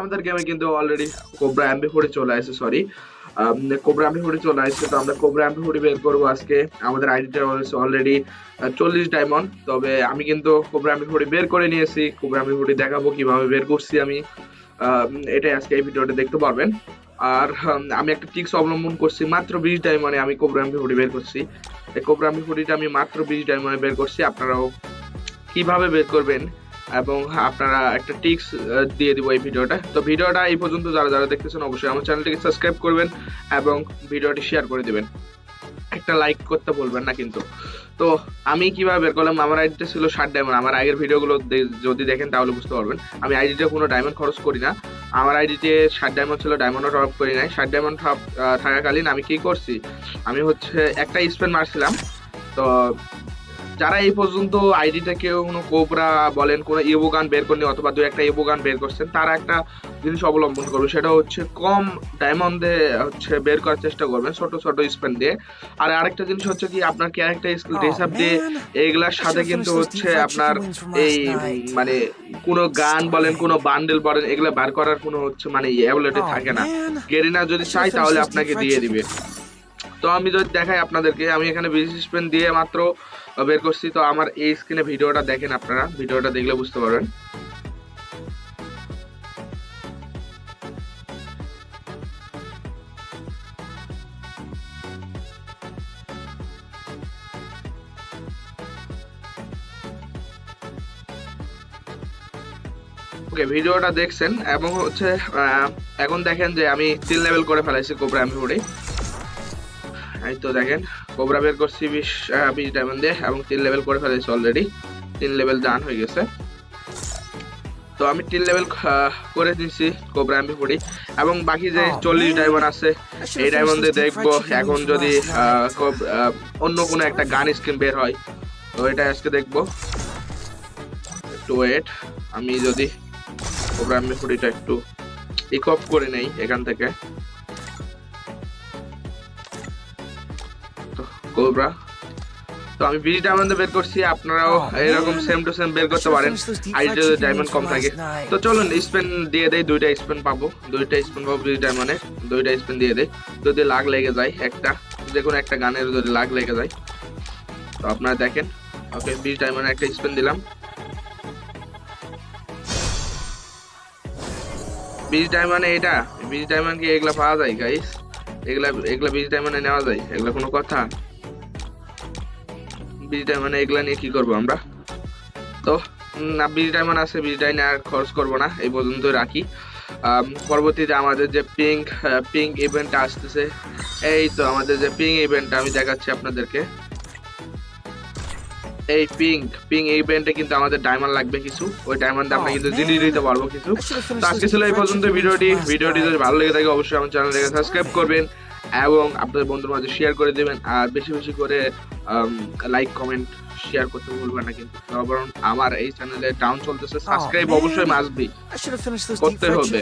আমাদের গেমে কিন্তু অলরেডি কোবরা এমবি ফোরে চলে আসছে সরি কোবরা এমবি ফোরে চলে আসছে তো আমরা কোবরা এমবি ফোরে বের করব আজকে। আমাদের আইডিটা হচ্ছে অলরেডি চল্লিশ ডায়মন্ড তবে আমি কিন্তু কোবরা এমবি ফোরে বের করে নিয়েছি। কোবরা এমবি ফোরে দেখাবো কীভাবে বের করছি আমি। এটাই আজকে এই ভিডিওটা দেখতে পারবেন। আর আমি একটা টিক্স অবলম্বন করছি, মাত্র বিশ ডায়মন্ডে আমি কোবরা এমবি ফোরে বের করছি। এই কোবরা এমবি ফোরটা আমি মাত্র বিশ ডায়মন্ডে বের করছি। আপনারাও কীভাবে বের করবেন এবং আপনারা একটা টিক্স দিয়ে দিব এই ভিডিওটা। তো ভিডিওটা এই পর্যন্ত যারা যারা দেখতেছেন, অবশ্যই আমার চ্যানেলটিকে সাবস্ক্রাইব করবেন এবং ভিডিওটি শেয়ার করে দেবেন। একটা লাইক করতে বলবেন না কিন্তু। তো আমি কীভাবে বের করলাম? আমার আইডিটা ছিল ষাট ডায়মন্ড আমার আগের ভিডিওগুলো যদি দেখেন তাহলে বুঝতে পারবেন। আমি আইডিতে কোনো ডায়মন্ড খরচ করি না। আমার আইডিতে ষাট ডায়মন্ড ছিল ডায়মন্ডও টপ করি নাই। ষাট ডায়মন্ড টপ থাকাকালীন আমি কি করছি? আমি হচ্ছে একটা স্পেন মারছিলাম। তো যারা এই পর্যন্ত আইডিটা কেউ কোনো কোবরা বলেন কোনো ইবো গান বের করেনি অথবা দু একটা ইবো গান বের করছেন তারা একটা জিনিস অবলম্বন করবে সেটা হচ্ছে কম ডায়মন্ডে হচ্ছে বের করার চেষ্টা করবেন ছোট ছোট স্পেন দিয়ে। আর আরেকটা জিনিস হচ্ছে কি আপনার ক্যারেক্টার স্কিল হিসাব দিয়ে এইগুলার সাথে কিন্তু হচ্ছে আপনার এই মানে কোনো গান বলেন কোনো বান্ডেল বলেন এগুলো বার করার কোনো হচ্ছে মানে অ্যাবিলিটি থাকে না। গেরিনা যদি চাই তাহলে আপনাকে দিয়ে দিবে। তো আমি যদি দেখাই আপনাদেরকে, আমি এখানে বিশেষ দিয়ে মাত্র বের করছি। তো আমার এই স্ক্রিনে ভিডিওটা দেখেন আপনারা। ভিডিওটা দেখলে বুঝতে পারবেন। ওকে ভিডিওটা দেখছেন। এবং হচ্ছে এখন দেখেন যে আমি তিন লেভেল করে ফেলাইছি কোবরা আমি উড়ে এই তো দেখেন কোবরা বের করছি বিশ বিশ ডায়মন্ড দিয়ে এবং তিন লেভেল করে ফেলেছি অলরেডি তিন লেভেল ডান হয়ে গেছে। তো আমি তিন লেভেল করে দিয়েছি কোবরা এমপি ফুডি এবং বাকি যে চল্লিশ ডায়মন্ড আছে এই ডায়মন্ডে দেখব এখন যদি অন্য কোনো একটা গান স্কিন বের হয় তো এটা আজকে দেখব। একটু ওয়েট আমি যদি কোবরা এমপি ফুডিটা একটু ইকপ করে নেই এখান থেকে। কোবরা তো আমি বিশ ডায়মন্ডে বের করছি আপনারাও এরকম সেম টু সেম বের করতে পারেন। আইডিতে যদি ডায়মন্ড কম থাকে। তো চলুন স্পেন দিয়ে দেই দুইটা স্পেন পাবো। দুইটা স্পেন পাবো বিশ ডায়মন্ডে দুইটা স্পেন দিয়ে দেই। যদি লাগ লেগে যায় একটা যে কোনো একটা গানের যদি লাগ লেগে যায়। তো আপনারা দেখেন ওকে বিশ ডায়মন্ডে একটা স্পেন দিলাম। বিশ ডায়মন্ডে এটা বিশ ডায়মন্ড কি এগুলা পাওয়া যায় গাইস এগুলা এগুলা বিশ ডায়মন্ডে নেওয়া যায়? এগুলা কোনো কথা? বিশ ডায়মন্ডে এগুলা নিয়ে কি করব আমরা? তো না বিশ ডায়মন্ড আছে বিশ ডায়মন্ড আর খরচ করব না এই পর্যন্ত রাখি। পরবর্তীতে আমাদের যে পিঙ্ক পিঙ্ক ইভেন্টটা আসতেছে এই তো আমাদের যে পিঙ্ক ইভেন্টটা আমি দেখাচ্ছি আপনাদেরকে। এই পিঙ্ক পিঙ্ক ইভেন্টে কিন্তু আমাদের ডায়মন্ড লাগবে কিছু ওই ডায়মন্ড আমরা কিন্তু জিনিস দিতে পারব কিছু। তো আজকে ছিল এই পর্যন্ত ভিডিওটি। ভিডিওটি যদি ভালো লেগে থাকে অবশ্যই আমার চ্যানেলটাকে সাবস্ক্রাইব করবেন। এবং আপনাদের বন্ধুর মাঝে শেয়ার করে দেবেন। আর বেশি বেশি করে লাইক কমেন্ট শেয়ার করতে ভুলবেন না কিন্তু। কারণ আমার এই চ্যানেলে ডাউন চলতেছে। সাবস্ক্রাইব অবশ্যই মাসবি করতে হবে।